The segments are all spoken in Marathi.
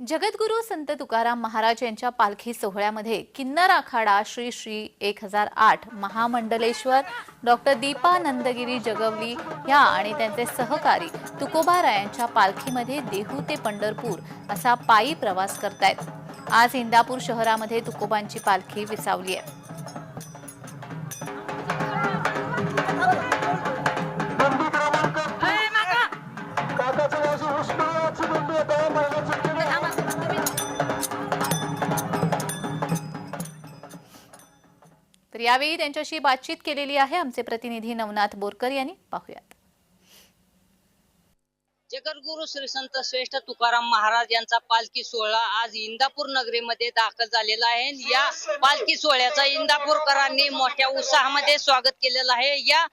जगद्गुरू संत तुकाराम महाराज यांच्या पालखी सोहळ्यामध्ये किन्नर आखाडा श्री श्री एक हजार आठ महामंडलेश्वर डॉक्टर दीपा नंदगिरी जगवली ह्या आणि त्यांचे सहकारी तुकोबारायांच्या पालखीमध्ये देहू ते पंढरपूर असा पायी प्रवास करतायत. आज इंदापूर शहरामध्ये तुकोबांची पालखी विसावली आहे. तर यावेळी त्यांच्याशी बातचीत केलेली आहे आमचे प्रतिनिधी नवनाथ बोरकर यांनी. पाहुयात. जगद्गुरु श्री संत श्रेष्ठ तुकाराम महाराज यांचा पालखी सोहळा आज इंदापूर नगरीमध्ये दाखल झालेला आहे. या पालखी सोहळ्याचा इंदापूरकरांनी मोठ्या उत्साहामध्ये स्वागत केलेलं आहे. या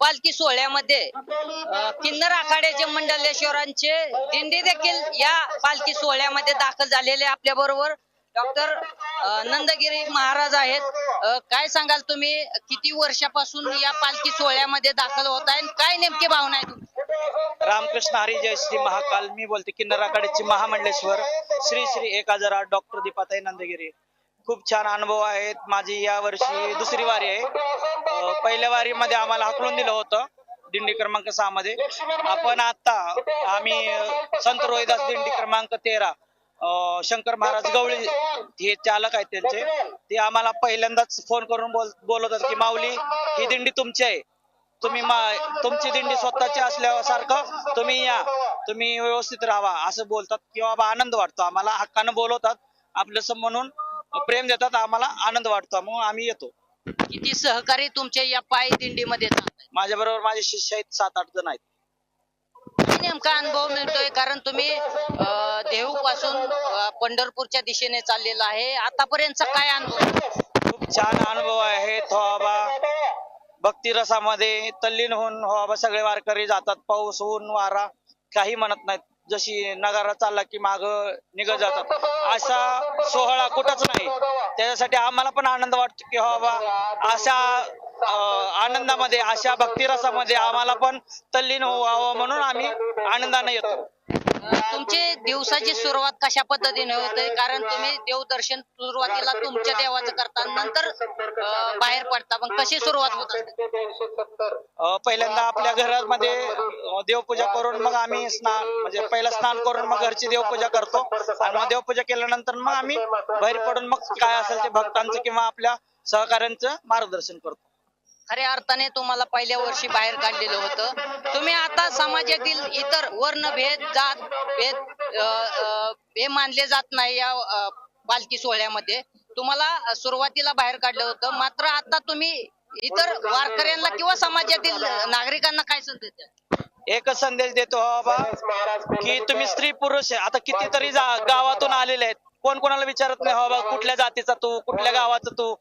पालखी सोहळ्यामध्ये किन्नर आखाड्याचे मंडलेश्वरांचे दिंडी देखील या पालखी सोहळ्यामध्ये दाखल झालेले आपल्या बरोबर डॉक्टर नंदगिरी महाराज आहेत. काय सांगाल तुम्ही? किती वर्षापासून या पालखी सोहळ्यामध्ये दाखल होत आहे काय नेमकी भावना आहे तुमची? रामकृष्ण हरी जय श्री महाकाल. मी बोलते किन्नराकडेची महामंडलेश्वर. श्री श्री एक हजार डॉक्टर दीपाताई नंदगिरी. खूप छान अनुभव आहेत. माझी या वर्षी दुसरी वारी आहे. पहिल्या पहिल्या वारीमध्ये आम्हाला हाकलून दिलं होतं दिंडी क्रमांक सहा मध्ये आपण आता आम्ही संत रोहिदास दिंडी क्रमांक तेरा शंकर महाराज गवळी हे चालक आहेत त्यांचे. ते आम्हाला पहिल्यांदाच फोन करून बोल बोलवतात की माऊली ही दिंडी तुमची आहे. तुम्ही मा- तुमची दिंडी स्वतःची असल्यासारखं तुम्ही या. तुम्ही व्यवस्थित राहा. असं बोलतात किंवा बा आनंद वाटतो. आम्हाला हक्कानं बोलवतात. आपलं म्हणून प्रेम देतात. आम्हाला आनंद वाटतो. मग आम्ही येतो. किती सहकारी तुमच्या या पायी दिंडीमध्ये जात माझ्या बरोबर माझे शिष्य आहेत सात आठ जण आहेत. नेमका अनुभव मिळतोय कारण तुम्ही देहू पासून पंढरपूरच्या दिशेने चाललेला आहे. आतापर्यंतचा काय अनुभव? खूप छान अनुभव आहे थोबा भक्तिरसामध्ये तल्लीन होऊन होबा सगळे वारकरी जातात. पाऊस ऊन वारा काही म्हणत नाहीत. जशी नगारा चालला की माग निघत जातात. असा सोहळा कुठंच नाही. त्याच्यासाठी आम्हाला पण आनंद वाटतो की हो बाबा अशा आनंदामध्ये अशा भक्तिरसामध्ये आम्हाला पण तल्लीन व्हावं म्हणून आम्ही आनंदाने येतो. तुमची दिवसाची सुरुवात कशा पद्धतीने होते? कारण तुम्ही देवदर्शन सुरुवातीला तुमच्या देवाचं करता नंतर बाहेर पडता. पण कशी सुरुवात होत असते? पहिल्यांदा आपल्या घरामध्ये देवपूजा करून मग आम्ही स्नान म्हणजे पहिलं स्नान करून मग घरची देवपूजा करतो. आणि मग देवपूजा केल्यानंतर मग आम्ही बाहेर पडून मग काय असेल ते भक्तांचं किंवा आपल्या सहकाऱ्यांचं मार्गदर्शन करतो. खऱ्या अर्थाने तुम्हाला पहिल्या वर्षी बाहेर काढलेलं होतं. तुम्ही आता समाजातील इतर जात भेद अ, अ, हे मानले जात नाही या पालखी सोहळ्यामध्ये. तुम्हाला सुरुवातीला बाहेर काढलं होतं. मात्र आता तुम्ही इतर वारकऱ्यांना किंवा समाजातील नागरिकांना काय संदेश द्याल? एकच संदेश देतो हो बाबा की तुम्ही स्त्री पुरुष आहे. आता कितीतरी गावातून आलेले आहेत. कोण कोणाला विचारत नाही हो बाबा कुठल्या जातीचा तू? कुठल्या गावाचा तू?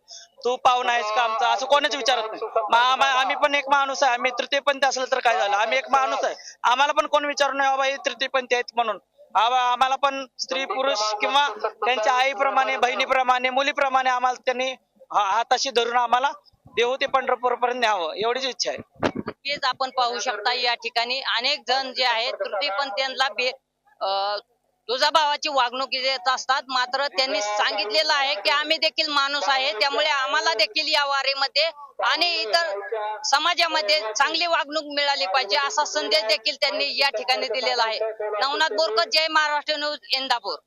तू पाहुणा आहेस का आमचा? असं कोणीच विचारत नाही. आम्ही पण एक माणूस आहे. आम्ही तृतीयपंथी असलं तर काय झालं? आम्ही एक माणूस आहे. आम्हाला पण कोण विचारू नाही हो बाबा हे तृतीयपंथी आहेत म्हणून. आम्हाला पण स्त्री पुरुष किंवा त्यांच्या आईप्रमाणे बहिणीप्रमाणे मुलीप्रमाणे आम्हाला त्यांनी हाताशी धरून आम्हाला देहू ते पंढरपूर पर्यंत न्यावं एवढीच इच्छा आहे. तेच आपण पाहू शकता या ठिकाणी. अनेक जण जे आहेत तृतीयपंथीयांना तुझ्या तुझा भावाची वागणूक देत असतात. मात्र त्यांनी सांगितलेलं आहे की आम्ही देखील माणूस आहे. त्यामुळे आम्हाला देखील या वारीमध्ये आणि इतर समाजामध्ये चांगली वागणूक मिळाली पाहिजे असा संदेश देखील त्यांनी या ठिकाणी दिलेला आहे. नवनाथ बोरकर जय महाराष्ट्र न्यूज इंदापूर.